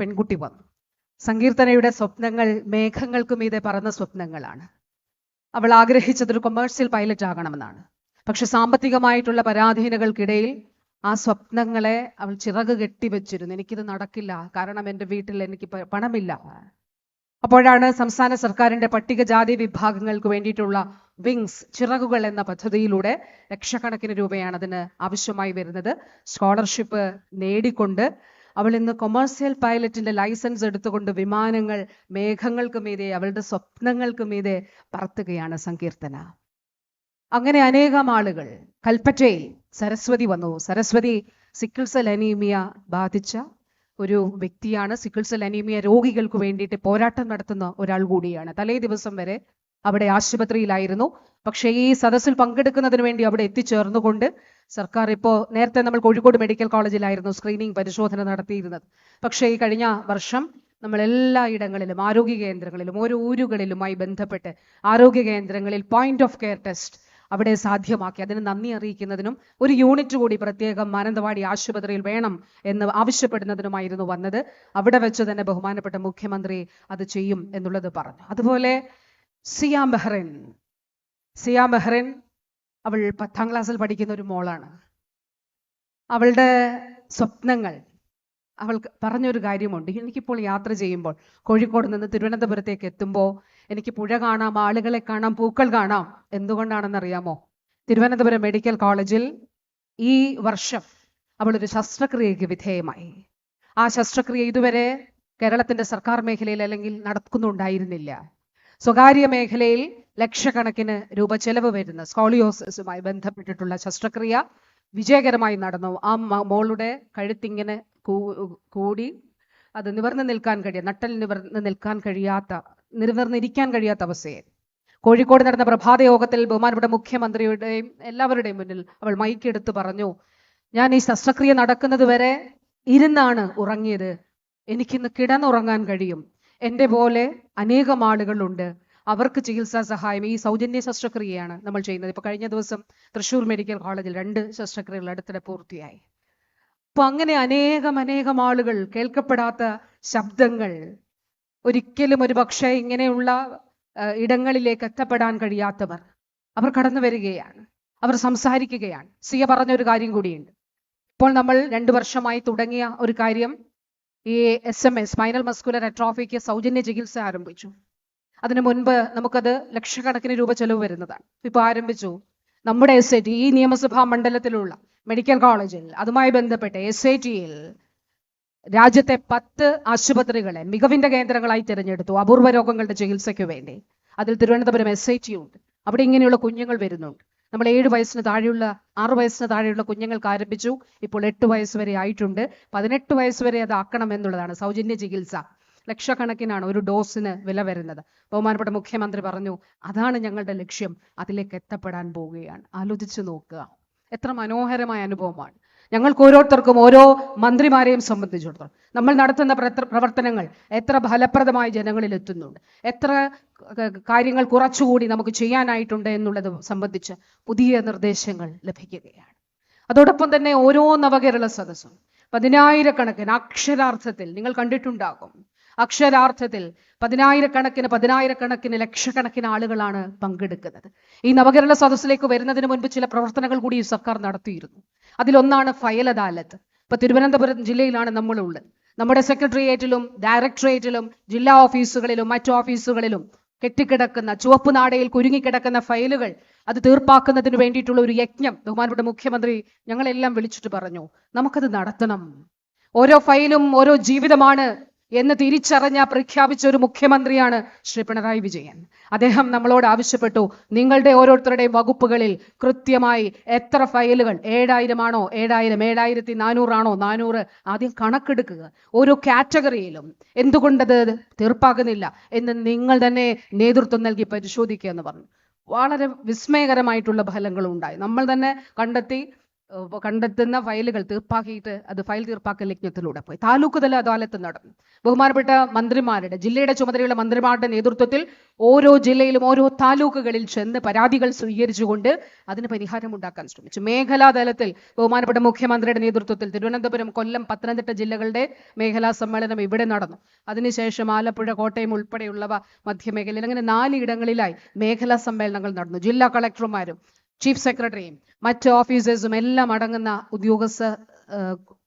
പെൺകുട്ടി വന്നു. സങ്കീർത്തനയുടെ സ്വപ്നങ്ങൾ മേഘങ്ങൾക്ക് മീതെ പറന്ന സ്വപ്നങ്ങളാണ്. അവൾ ആഗ്രഹിച്ചത് ഒരു കൊമേഴ്സ്യൽ പൈലറ്റ് ആകണമെന്നാണ്. പക്ഷെ സാമ്പത്തികമായിട്ടുള്ള പരാധീനകൾക്കിടയിൽ ആ സ്വപ്നങ്ങളെ അവൾ ചിറക് കെട്ടിവെച്ചിരുന്നു എനിക്കിത് നടക്കില്ല. കാരണം എന്റെ വീട്ടിൽ എനിക്ക് പണമില്ല. അപ്പോഴാണ് സംസ്ഥാന സർക്കാരിന്റെ പട്ടികജാതി വിഭാഗങ്ങൾക്ക് വേണ്ടിയിട്ടുള്ള വിങ്സ് ചിറകുകൾ എന്ന പദ്ധതിയിലൂടെ ലക്ഷക്കണക്കിന് രൂപയാണ് അതിന് ആവശ്യമായി വരുന്നത്. സ്കോളർഷിപ്പ് നേടിക്കൊണ്ട് അവൾ ഇന്ന് കൊമേഴ്സ്യൽ പൈലറ്റിന്റെ ലൈസൻസ് എടുത്തുകൊണ്ട് വിമാനങ്ങൾ മേഘങ്ങൾക്ക് മീതെ അവളുടെ സ്വപ്നങ്ങൾക്ക് മീതെ പറത്തുകയാണ് സങ്കീർത്തന. അങ്ങനെ അനേകം ആളുകൾ കൽപ്പറ്റയിൽ സരസ്വതി വന്നു. സരസ്വതി സിക്കിൾസൽ അനീമിയ ബാധിച്ച ഒരു വ്യക്തിയാണ്. സിക്കിൾസൽ അനീമിയ രോഗികൾക്ക് വേണ്ടിയിട്ട് പോരാട്ടം നടത്തുന്ന ഒരാൾ കൂടിയാണ്. തലേ ദിവസം വരെ അവിടെ ആശുപത്രിയിലായിരുന്നു. പക്ഷേ ഈ സദസ്സിൽ പങ്കെടുക്കുന്നതിന് വേണ്ടി അവിടെ എത്തിച്ചേർന്നുകൊണ്ട് സർക്കാർ ഇപ്പോൾ നേരത്തെ നമ്മൾ കോഴിക്കോട് മെഡിക്കൽ കോളേജിലായിരുന്നു സ്ക്രീനിങ് പരിശോധന നടത്തിയിരുന്നത്. പക്ഷേ ഈ കഴിഞ്ഞ വർഷം നമ്മൾ എല്ലാ ഇടങ്ങളിലും ആരോഗ്യ കേന്ദ്രങ്ങളിലും ഓരോ ഊരുകളിലുമായി ബന്ധപ്പെട്ട് ആരോഗ്യ കേന്ദ്രങ്ങളിൽ പോയിന്റ് ഓഫ് കെയർ ടെസ്റ്റ് അവിടെ സാധ്യമാക്കി. അതിന് നന്ദി അറിയിക്കുന്നതിനും ഒരു യൂണിറ്റ് കൂടി പ്രത്യേകം മാനന്തവാടി ആശുപത്രിയിൽ വേണം എന്ന് ആവശ്യപ്പെടുന്നതിനുമായിരുന്നു വന്നത്. അവിടെ വെച്ച് തന്നെ ബഹുമാനപ്പെട്ട മുഖ്യമന്ത്രി അത് ചെയ്യും എന്നുള്ളത് പറഞ്ഞു. അതുപോലെ സിയാം ബഹ്റൻ. സിയാം ബെഹ്റിൻ അവൾ പത്താം ക്ലാസ്സിൽ പഠിക്കുന്ന ഒരു മോളാണ്. അവളുടെ സ്വപ്നങ്ങൾ അവൾക്ക് പറഞ്ഞൊരു കാര്യമുണ്ട്. എനിക്കിപ്പോൾ യാത്ര ചെയ്യുമ്പോൾ കോഴിക്കോട് നിന്ന് തിരുവനന്തപുരത്തേക്ക് എത്തുമ്പോൾ എനിക്ക് പുഴ കാണാം ആളുകളെ കാണാം പൂക്കൾ കാണാം. എന്തുകൊണ്ടാണെന്നറിയാമോ? തിരുവനന്തപുരം മെഡിക്കൽ കോളേജിൽ ഈ വർഷം അവൾ ഒരു ശസ്ത്രക്രിയയ്ക്ക് വിധേയമായി. ആ ശസ്ത്രക്രിയ ഇതുവരെ കേരളത്തിന്റെ സർക്കാർ മേഖലയിൽ അല്ലെങ്കിൽ നടക്കുന്നുണ്ടായിരുന്നില്ല. സ്വകാര്യ മേഖലയിൽ ലക്ഷക്കണക്കിന് രൂപ ചെലവ് വരുന്ന സ്കോളിയോസിസുമായി ബന്ധപ്പെട്ടിട്ടുള്ള ശസ്ത്രക്രിയ വിജയകരമായി നടന്നു. ആ മോളുടെ കഴുത്തിങ്ങനെ കൂടി അത് നിവർന്നു നിൽക്കാൻ കഴിയ നട്ടൽ നിവർന്ന് നിൽക്കാൻ കഴിയാത്ത നിവർന്നിരിക്കാൻ കഴിയാത്ത അവസ്ഥയെ കോഴിക്കോട് നടന്ന പ്രഭാത യോഗത്തിൽ ബഹുമാനപ്പെട്ട മുഖ്യമന്ത്രിയുടെയും എല്ലാവരുടെയും മുന്നിൽ അവൾ മൈക്കെടുത്ത് പറഞ്ഞു ഞാൻ ഈ ശസ്ത്രക്രിയ നടക്കുന്നത് വരെ ഇരുന്നാണ് ഉറങ്ങിയത്. എനിക്കിന്ന് കിടന്നുറങ്ങാൻ കഴിയും. എന്റെ പോലെ അനേകം ആളുകളുണ്ട്. അവർക്ക് ചികിത്സാ സഹായം ഈ സൗജന്യ ശസ്ത്രക്രിയയാണ് നമ്മൾ ചെയ്യുന്നത്. ഇപ്പൊ കഴിഞ്ഞ ദിവസം തൃശ്ശൂർ മെഡിക്കൽ കോളേജിൽ രണ്ട് ശസ്ത്രക്രിയകൾ അടുത്തിടെ പൂർത്തിയായി. അപ്പൊ അങ്ങനെ അനേകം അനേകം ആളുകൾ കേൾക്കപ്പെടാത്ത ശബ്ദങ്ങൾ ഒരിക്കലും ഒരു പക്ഷേ ഇങ്ങനെയുള്ള ഇടങ്ങളിലേക്ക് എത്തപ്പെടാൻ കഴിയാത്തവർ അവർ കടന്നു വരികയാണ്. അവർ സംസാരിക്കുകയാണ്. സിയ പറഞ്ഞൊരു കാര്യം കൂടിയുണ്ട്. ഇപ്പോൾ നമ്മൾ രണ്ടു വർഷമായി തുടങ്ങിയ ഒരു കാര്യം ഈ S M S spinal muscular അട്രോഫിക്ക് സൗജന്യ ചികിത്സ ആരംഭിച്ചു. അതിനു മുൻപ് നമുക്കത് ലക്ഷക്കണക്കിന് രൂപ ചെലവ് വരുന്നതാണ്. ഇപ്പൊ ആരംഭിച്ചു. നമ്മുടെ എസ് ഐ ടി ഈ നിയമസഭാ മണ്ഡലത്തിലുള്ള മെഡിക്കൽ കോളേജിൽ അതുമായി ബന്ധപ്പെട്ട് എസ് ഐ ടിയിൽ രാജ്യത്തെ പത്ത് ആശുപത്രികളെ മികവിന്റെ കേന്ദ്രങ്ങളായി തിരഞ്ഞെടുത്തു. അപൂർവ രോഗങ്ങളുടെ ചികിത്സയ്ക്ക് വേണ്ടി. അതിൽ തിരുവനന്തപുരം എസ് ഐ ടി ഉണ്ട്. അവിടെ ഇങ്ങനെയുള്ള കുഞ്ഞുങ്ങൾ വരുന്നുണ്ട്. നമ്മൾ ഏഴ് വയസ്സിന് താഴെയുള്ള ആറ് വയസ്സിന് താഴെയുള്ള കുഞ്ഞുങ്ങൾക്ക് ആരംഭിച്ചു. ഇപ്പോൾ എട്ട് വയസ്സ് വരെ ആയിട്ടുണ്ട്. പതിനെട്ട് വയസ്സ് വരെ ആക്കണം എന്നുള്ളതാണ് സൗജന്യ ചികിത്സ. ലക്ഷക്കണക്കിനാണ് ഒരു ഡോസിന് വില വരുന്നത്. ബഹുമാനപ്പെട്ട മുഖ്യമന്ത്രി പറഞ്ഞു അതാണ് ഞങ്ങളുടെ ലക്ഷ്യം. അതിലേക്ക് എത്തപ്പെടാൻ പോവുകയാണ്. ആലോചിച്ചു നോക്കുക. എത്ര മനോഹരമായ അനുഭവമാണ്. ഞങ്ങൾക്ക് ഓരോരുത്തർക്കും ഓരോ മന്ത്രിമാരെയും സംബന്ധിച്ചിടത്തോളം. നമ്മൾ നടത്തുന്ന പ്രവർത്തനങ്ങൾ എത്ര ഫലപ്രദമായി ജനങ്ങളിൽ എത്തുന്നുണ്ട്. എത്ര കാര്യങ്ങൾ കുറച്ചുകൂടി നമുക്ക് ചെയ്യാനായിട്ടുണ്ട് എന്നുള്ളത് സംബന്ധിച്ച് പുതിയ നിർദ്ദേശങ്ങൾ ലഭിക്കുകയാണ്. അതോടൊപ്പം തന്നെ ഓരോ നവകേരള സദസ്സും പതിനായിരക്കണക്കിന് അക്ഷരാർത്ഥത്തിൽ നിങ്ങൾ കണ്ടിട്ടുണ്ടാകും. അക്ഷരാർത്ഥത്തിൽ പതിനായിരക്കണക്കിന് പതിനായിരക്കണക്കിന് ലക്ഷക്കണക്കിന് ആളുകളാണ് പങ്കെടുക്കുന്നത്. ഈ നവകേരള സദസ്സിലേക്ക് വരുന്നതിന് മുൻപ് ചില പ്രവർത്തനങ്ങൾ കൂടി ഈ സർക്കാർ നടത്തിയിരുന്നു. അതിലൊന്നാണ് ഫയൽ അദാലത്ത്. ഇപ്പൊ തിരുവനന്തപുരം ജില്ലയിലാണ് നമ്മളുള്ളത്. നമ്മുടെ സെക്രട്ടേറിയറ്റിലും ഡയറക്ടറേറ്റിലും ജില്ലാ ഓഫീസുകളിലും മറ്റു ഓഫീസുകളിലും കെട്ടിക്കിടക്കുന്ന ചുവപ്പ് നാടയിൽ കുരുങ്ങിക്കിടക്കുന്ന ഫയലുകൾ അത് തീർപ്പാക്കുന്നതിന് വേണ്ടിയിട്ടുള്ള ഒരു യജ്ഞം ബഹുമാനപ്പെട്ട മുഖ്യമന്ത്രി ഞങ്ങളെല്ലാം വിളിച്ചിട്ട് പറഞ്ഞു. നമുക്കത് നടത്തണം. ഓരോ ഫയലും ഓരോ ജീവിതമാണ് എന്ന് തിരിച്ചറിഞ്ഞ പ്രഖ്യാപിച്ച ഒരു മുഖ്യമന്ത്രിയാണ് ശ്രീ പിണറായി വിജയൻ. അദ്ദേഹം നമ്മളോട് ആവശ്യപ്പെട്ടു നിങ്ങളുടെ ഓരോരുത്തരുടെയും വകുപ്പുകളിൽ കൃത്യമായി എത്ര ഫയലുകൾ ഏഴായിരം ആണോ ഏഴായിരം ഏഴായിരത്തി നാനൂറാണോ നാനൂറ് ആദ്യം കണക്കെടുക്കുക. ഓരോ കാറ്റഗറിയിലും എന്തുകൊണ്ടത് തീർപ്പാകുന്നില്ല എന്ന് നിങ്ങൾ തന്നെ നേതൃത്വം നൽകി പരിശോധിക്കുക എന്ന് പറഞ്ഞു. വളരെ വിസ്മയകരമായിട്ടുള്ള ഫലങ്ങളും ഉണ്ടായി നമ്മൾ തന്നെ കണ്ടെത്തി കണ്ടെത്തുന്ന ഫയലുകൾ തീർപ്പാക്കിയിട്ട് അത് ഫയൽ തീർപ്പാക്കൽ യജ്ഞത്തിലൂടെ പോയി. താലൂക്ക് തല അദാലത്ത് നടന്നു. ബഹുമാനപ്പെട്ട മന്ത്രിമാരുടെ ജില്ലയുടെ ചുമതലയുള്ള മന്ത്രിമാരുടെ നേതൃത്വത്തിൽ ഓരോ ജില്ലയിലും ഓരോ താലൂക്കുകളിൽ ചെന്ന് പരാതികൾ സ്വീകരിച്ചുകൊണ്ട് അതിന് പരിഹാരം ഉണ്ടാക്കാൻ ശ്രമിച്ചു. മേഖലാ തലത്തിൽ ബഹുമാനപ്പെട്ട മുഖ്യമന്ത്രിയുടെ നേതൃത്വത്തിൽ തിരുവനന്തപുരം കൊല്ലം പത്തനംതിട്ട ജില്ലകളുടെ മേഖലാ സമ്മേളനം ഇവിടെ നടന്നു. അതിനുശേഷം ആലപ്പുഴ കോട്ടയം ഉൾപ്പെടെയുള്ളവ മധ്യമേഖലയിൽ അങ്ങനെ നാലിടങ്ങളിലായി മേഖലാ സമ്മേളനങ്ങൾ നടന്നു. ജില്ലാ കളക്ടർമാരും ചീഫ് സെക്രട്ടറിയും മറ്റ് ഓഫീസേഴ്സും എല്ലാം അടങ്ങുന്ന ഉദ്യോഗസ്ഥ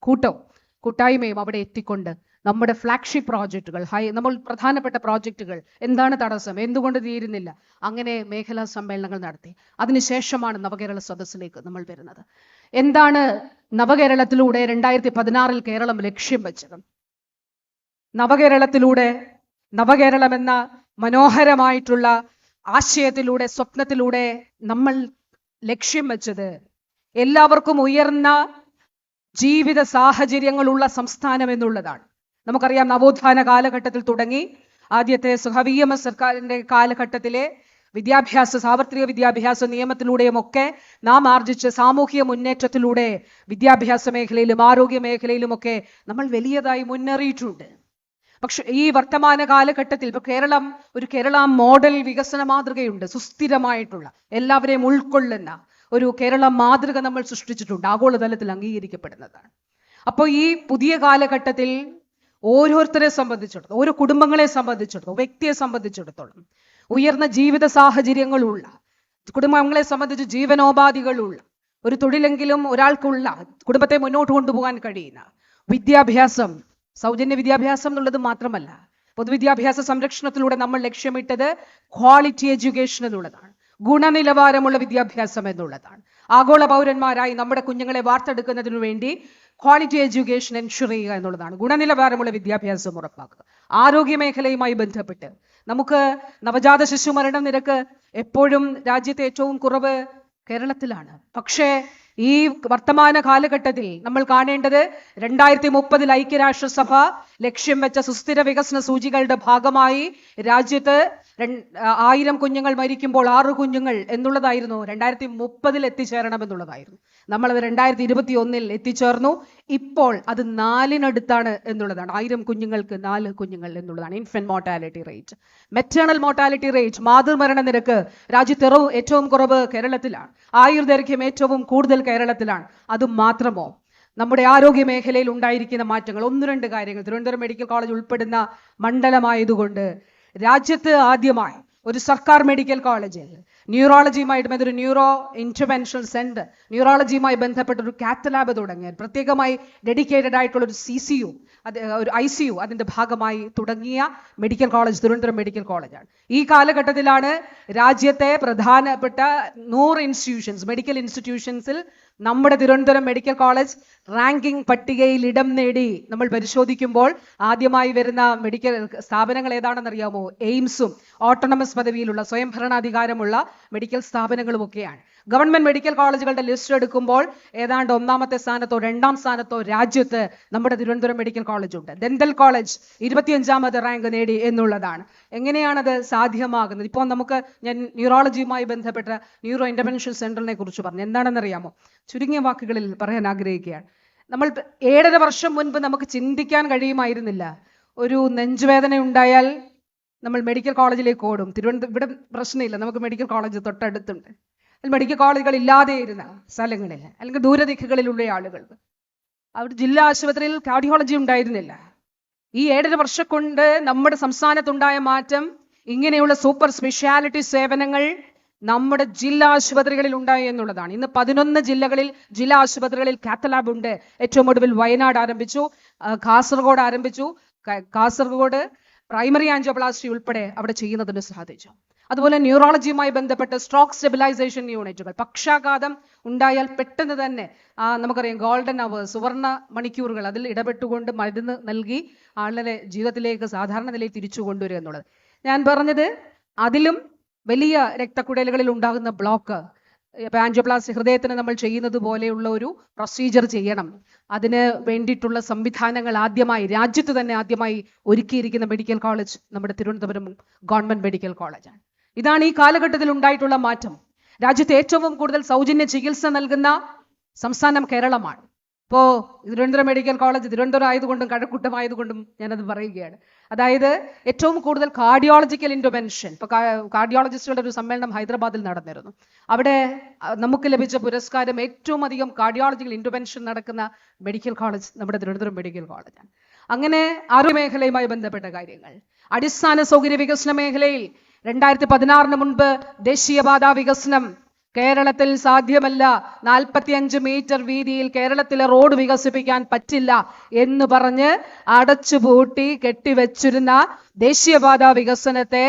കൂട്ടവും കൂട്ടായ്മയും അവിടെ എത്തിക്കൊണ്ട് നമ്മുടെ ഫ്ലാഗ്ഷിപ്പ് പ്രോജക്റ്റുകൾ ഹൈ നമ്മൾ പ്രധാനപ്പെട്ട പ്രോജക്റ്റുകൾ എന്താണ് തടസ്സം എന്തുകൊണ്ട് തീരുന്നില്ല അങ്ങനെ മേഖലാ സമ്മേളനങ്ങൾ നടത്തി. അതിനുശേഷമാണ് നവകേരള സദസ്സിലേക്ക് നമ്മൾ വരുന്നത്. എന്താണ് നവകേരളത്തിലൂടെ രണ്ടായിരത്തി പതിനാറിൽ കേരളം ലക്ഷ്യം വെച്ചത്? നവകേരളത്തിലൂടെ നവകേരളം എന്ന മനോഹരമായിട്ടുള്ള ആശയത്തിലൂടെ സ്വപ്നത്തിലൂടെ നമ്മൾ ലക്ഷ്യം വെച്ചത്. എല്ലാവർക്കും ഉയർന്ന ജീവിത സാഹചര്യങ്ങളുള്ള സംസ്ഥാനം എന്നുള്ളതാണ്. നമുക്കറിയാം നവോത്ഥാന കാലഘട്ടത്തിൽ തുടങ്ങി. ആദ്യത്തെ സുഹ എം എസ് സർക്കാരിന്റെ കാലഘട്ടത്തിലെ വിദ്യാഭ്യാസ സാർവത്രിക വിദ്യാഭ്യാസ നിയമത്തിലൂടെയും ഒക്കെ നാം ആർജിച്ച സാമൂഹിക മുന്നേറ്റത്തിലൂടെ വിദ്യാഭ്യാസ മേഖലയിലും ആരോഗ്യ മേഖലയിലുമൊക്കെ നമ്മൾ വലിയതായി മുന്നേറിയിട്ടുണ്ട്. പക്ഷെ ഈ വർത്തമാന കാലഘട്ടത്തിൽ ഇപ്പൊ കേരളം ഒരു കേരള മോഡൽ വികസന മാതൃകയുണ്ട് സുസ്ഥിരമായിട്ടുള്ള എല്ലാവരെയും ഉൾക്കൊള്ളുന്ന ഒരു കേരള മാതൃക നമ്മൾ സൃഷ്ടിച്ചിട്ടുണ്ട് ആഗോളതലത്തിൽ അംഗീകരിക്കപ്പെടുന്നതാണ്. അപ്പോൾ ഈ പുതിയ കാലഘട്ടത്തിൽ ഓരോരുത്തരെ സംബന്ധിച്ചിടത്തോളം ഓരോ കുടുംബങ്ങളെ സംബന്ധിച്ചിടത്തോളം വ്യക്തിയെ സംബന്ധിച്ചിടത്തോളം ഉയർന്ന ജീവിത സാഹചര്യങ്ങളുള്ള കുടുംബങ്ങളെ സംബന്ധിച്ച് ജീവനോപാധികളുള്ള ഒരു തൊഴിലെങ്കിലും ഒരാൾക്കുള്ള കുടുംബത്തെ മുന്നോട്ട് കൊണ്ടുപോകാൻ കഴിയുന്ന വിദ്യാഭ്യാസം സൗജന്യ വിദ്യാഭ്യാസം എന്നുള്ളത് മാത്രമല്ല പൊതുവിദ്യാഭ്യാസ സംരക്ഷണത്തിലൂടെ നമ്മൾ ലക്ഷ്യമിട്ടത് ക്വാളിറ്റി എഡ്യൂക്കേഷൻ എന്നുള്ളതാണ് ഗുണനിലവാരമുള്ള വിദ്യാഭ്യാസം എന്നുള്ളതാണ്. ആഗോള പൗരന്മാരായി നമ്മുടെ കുഞ്ഞുങ്ങളെ വാർത്തെടുക്കുന്നതിന് വേണ്ടി ക്വാളിറ്റി എഡ്യൂക്കേഷൻ എൻഷുർ ചെയ്യുക എന്നുള്ളതാണ് ഗുണനിലവാരമുള്ള വിദ്യാഭ്യാസം ഉറപ്പാക്കുക. ആരോഗ്യ മേഖലയുമായി ബന്ധപ്പെട്ട് നമുക്ക് നവജാത ശിശു മരണ നിരക്ക് എപ്പോഴും രാജ്യത്തെ ഏറ്റവും കുറവ് കേരളത്തിലാണ്. പക്ഷേ ഈ വർത്തമാന കാലഘട്ടത്തിൽ നമ്മൾ കാണേണ്ടത് രണ്ടായിരത്തി മുപ്പതിൽ ഐക്യരാഷ്ട്രസഭ ലക്ഷ്യം വെച്ച സുസ്ഥിര വികസന സൂചികകളുടെ ഭാഗമായി രാജ്യത്ത് ആയിരം കുഞ്ഞുങ്ങൾ മരിക്കുമ്പോൾ ആറ് കുഞ്ഞുങ്ങൾ എന്നുള്ളതായിരുന്നു. രണ്ടായിരത്തി മുപ്പതിൽ എത്തിച്ചേരണം എന്നുള്ളതായിരുന്നു നമ്മളത് രണ്ടായിരത്തി ഇരുപത്തി ഒന്നിൽ എത്തിച്ചേർന്നു. ഇപ്പോൾ അത് നാലിനടുത്താണ് എന്നുള്ളതാണ്. ആയിരം കുഞ്ഞുങ്ങൾക്ക് നാല് കുഞ്ഞുങ്ങൾ എന്നുള്ളതാണ്. Infant mortality rate maternal mortality rate മാതൃമരണ നിരക്ക് രാജ്യത്ത് ഏറ്റവും കുറവ് കേരളത്തിലാണ്. ആയുർദൈർഘ്യം ഏറ്റവും കൂടുതൽ കേരളത്തിലാണ്. അത് മാത്രമോ? നമ്മുടെ ആരോഗ്യ മേഖലയിൽ ഉണ്ടായിരിക്കുന്ന മാറ്റങ്ങൾ. ഒന്ന് രണ്ട് കാര്യങ്ങൾ. തിരുവനന്തപുരം മെഡിക്കൽ കോളേജ് ഉൾപ്പെടുന്ന മണ്ഡലമായതുകൊണ്ട് രാജ്യത്ത് ആദ്യമായി ഒരു സർക്കാർ മെഡിക്കൽ കോളേജിൽ ന്യൂറോളജിയുമായിട്ട് ബന്ധ- ഒരു ന്യൂറോ ഇന്റർവെൻഷൻ സെന്റർ ന്യൂറോളജിയുമായി ബന്ധപ്പെട്ട ഒരു കാത്ത് ലാബ് തുടങ്ങിയ പ്രത്യേകമായി ഡെഡിക്കേറ്റഡ് ആയിട്ടുള്ള ഒരു സി സി യു അത് ഒരു ഐ സി യു അതിന്റെ ഭാഗമായി തുടങ്ങിയ മെഡിക്കൽ കോളേജ് തിരുവനന്തപുരം മെഡിക്കൽ കോളേജാണ്. ഈ കാലഘട്ടത്തിലാണ് രാജ്യത്തെ പ്രധാനപ്പെട്ട നൂറ് ഇൻസ്റ്റിറ്റ്യൂഷൻസ് മെഡിക്കൽ ഇൻസ്റ്റിറ്റ്യൂഷൻസിൽ നമ്മുടെ തിരുവനന്തപുരം മെഡിക്കൽ കോളേജ് റാങ്കിംഗ് പട്ടികയിൽ ഇടം നേടി നമ്മൾ പരിശോധിക്കുമ്പോൾ ആദ്യമായി വരുന്ന മെഡിക്കൽ സ്ഥാപനങ്ങൾ ഏതാണെന്ന് അറിയാമോ എയിംസും ഓട്ടോണമസ് പദവിയിലുള്ള സ്വയംഭരണാധികാരമുള്ള മെഡിക്കൽ സ്ഥാപനങ്ങളും ഒക്കെയാണ് ഗവൺമെന്റ് മെഡിക്കൽ കോളേജുകളുടെ ലിസ്റ്റ് എടുക്കുമ്പോൾ ഏതാണ്ട് ഒന്നാമത്തെ സ്ഥാനത്തോ രണ്ടാം സ്ഥാനത്തോ രാജ്യത്ത് നമ്മുടെ തിരുവനന്തപുരം മെഡിക്കൽ കോളേജ് ഉണ്ട് ദന്തൽ കോളേജ് ഇരുപത്തിയഞ്ചാമത് റാങ്ക് നേടി എന്നുള്ളതാണ്. എങ്ങനെയാണത് സാധ്യമാകുന്നത്? ഇപ്പോൾ നമുക്ക് ഞാൻ ന്യൂറോളജിയുമായി ബന്ധപ്പെട്ട ന്യൂറോ ഇന്റർവെൻഷൻ സെന്ററിനെ കുറിച്ച് പറഞ്ഞു. എന്താണെന്നറിയാമോ? ചുരുങ്ങിയ വാക്കുകളിൽ പറയാൻ ആഗ്രഹിക്കുകയാണ്. നമ്മൾ ഏഴര വർഷം മുൻപ് നമുക്ക് ചിന്തിക്കാൻ കഴിയുമായിരുന്നില്ല. ഒരു നെഞ്ചുവേദന ഉണ്ടായാൽ നമ്മൾ മെഡിക്കൽ കോളേജിലേക്ക് ഓടും. തിരുവനന്തപുരം ഇവിടെ പ്രശ്നമില്ല. നമുക്ക് മെഡിക്കൽ കോളേജ് തൊട്ടടുത്തുണ്ട്. മെഡിക്കൽ കോളേജുകൾ ഇല്ലാതെ ഇരുന്ന സ്ഥലങ്ങളിൽ അല്ലെങ്കിൽ ദൂരദിക്കുകളിലുള്ള ആളുകൾ. അവർ ജില്ലാ ആശുപത്രിയിൽ കാർഡിയോളജി ഉണ്ടായിരുന്നില്ല. ഈ ഏഴര വർഷം കൊണ്ട് നമ്മുടെ സംസ്ഥാനത്തുണ്ടായ മാറ്റം ഇങ്ങനെയുള്ള സൂപ്പർ സ്പെഷ്യാലിറ്റി സേവനങ്ങൾ നമ്മുടെ ജില്ലാ ആശുപത്രികളിൽ ഉണ്ടായി എന്നുള്ളതാണ്. ഇന്ന് പതിനൊന്ന് ജില്ലകളിൽ ജില്ലാ ആശുപത്രികളിൽ കാത്തലാബ് ഉണ്ട്. ഏറ്റവും ഒടുവിൽ വയനാട് ആരംഭിച്ചു കാസർഗോഡ് ആരംഭിച്ചു. കാസർഗോഡ് പ്രൈമറി ആൻജിയോപ്ലാസ്റ്റി ഉൾപ്പെടെ അവിടെ ചെയ്യുന്നതിന് സാധിച്ചു. അതുപോലെ ന്യൂറോളജിയുമായി ബന്ധപ്പെട്ട് സ്ട്രോക്ക് സ്റ്റെബിലൈസേഷൻ യൂണിറ്റുകൾ. പക്ഷാഘാതം ഉണ്ടായാൽ പെട്ടെന്ന് തന്നെ നമുക്കറിയാം ഗോൾഡൻ അവേഴ്സ് സുവർണ മണിക്കൂറുകൾ അതിൽ ഇടപെട്ടുകൊണ്ട് മരുന്ന് നൽകി ആളുടെ ജീവിതത്തിലേക്ക് സാധാരണ നിലയിൽ തിരിച്ചു കൊണ്ടുവരിക എന്നുള്ളത്. ഞാൻ പറഞ്ഞത് അതിലും വലിയ രക്തക്കുഴലുകളിൽ ഉണ്ടാകുന്ന ബ്ലോക്ക് പാൻജോപ്ലാസ് ഹൃദയത്തിന് നമ്മൾ ചെയ്യുന്നത് പോലെയുള്ള ഒരു പ്രൊസീജിയർ ചെയ്യണം. അതിന് വേണ്ടിയിട്ടുള്ള സംവിധാനങ്ങൾ ആദ്യമായി രാജ്യത്ത് തന്നെ ആദ്യമായി ഒരുക്കിയിരിക്കുന്ന മെഡിക്കൽ കോളേജ് നമ്മുടെ തിരുവനന്തപുരം ഗവൺമെന്റ് മെഡിക്കൽ കോളേജാണ് ഇതാണ് ഈ കാലഘട്ടത്തിൽ ഉണ്ടായിട്ടുള്ള മാറ്റം. രാജ്യത്ത് ഏറ്റവും കൂടുതൽ സൗജന്യ ചികിത്സ നൽകുന്ന സംസ്ഥാനം കേരളമാണ്. ഇപ്പോൾ തിരുവനന്തപുരം മെഡിക്കൽ കോളേജ് തിരുവനന്തപുരം ആയതുകൊണ്ടും കഴക്കൂട്ടം ആയതുകൊണ്ടും ഞാനത് പറയുകയാണ്. അതായത് ഏറ്റവും കൂടുതൽ കാർഡിയോളജിക്കൽ ഇന്റർവെൻഷൻ ഇപ്പോൾ കാർഡിയോളജിസ്റ്റുകളുടെ ഒരു സമ്മേളനം ഹൈദരാബാദിൽ നടന്നിരുന്നു. അവിടെ നമുക്ക് ലഭിച്ച പുരസ്കാരം ഏറ്റവും അധികം കാർഡിയോളജിക്കൽ ഇന്റർവെൻഷൻ നടക്കുന്ന മെഡിക്കൽ കോളേജ് നമ്മുടെ തിരുവനന്തപുരം മെഡിക്കൽ കോളേജാണ്. അങ്ങനെ ആരോഗ്യ മേഖലയുമായി ബന്ധപ്പെട്ട കാര്യങ്ങൾ അടിസ്ഥാന സൗകര്യ വികസന മേഖലയിൽ രണ്ടായിരത്തി പതിനാറിന് മുൻപ് ദേശീയപാത വികസനം. കേരളത്തിൽ സാധ്യമല്ല നാൽപ്പത്തിയഞ്ച് മീറ്റർ വീതിയിൽ കേരളത്തിലെ റോഡ് വികസിപ്പിക്കാൻ പറ്റില്ല എന്ന് പറഞ്ഞ് അടച്ചുപൂട്ടി കെട്ടിവെച്ചിരുന്ന ദേശീയപാത വികസനത്തെ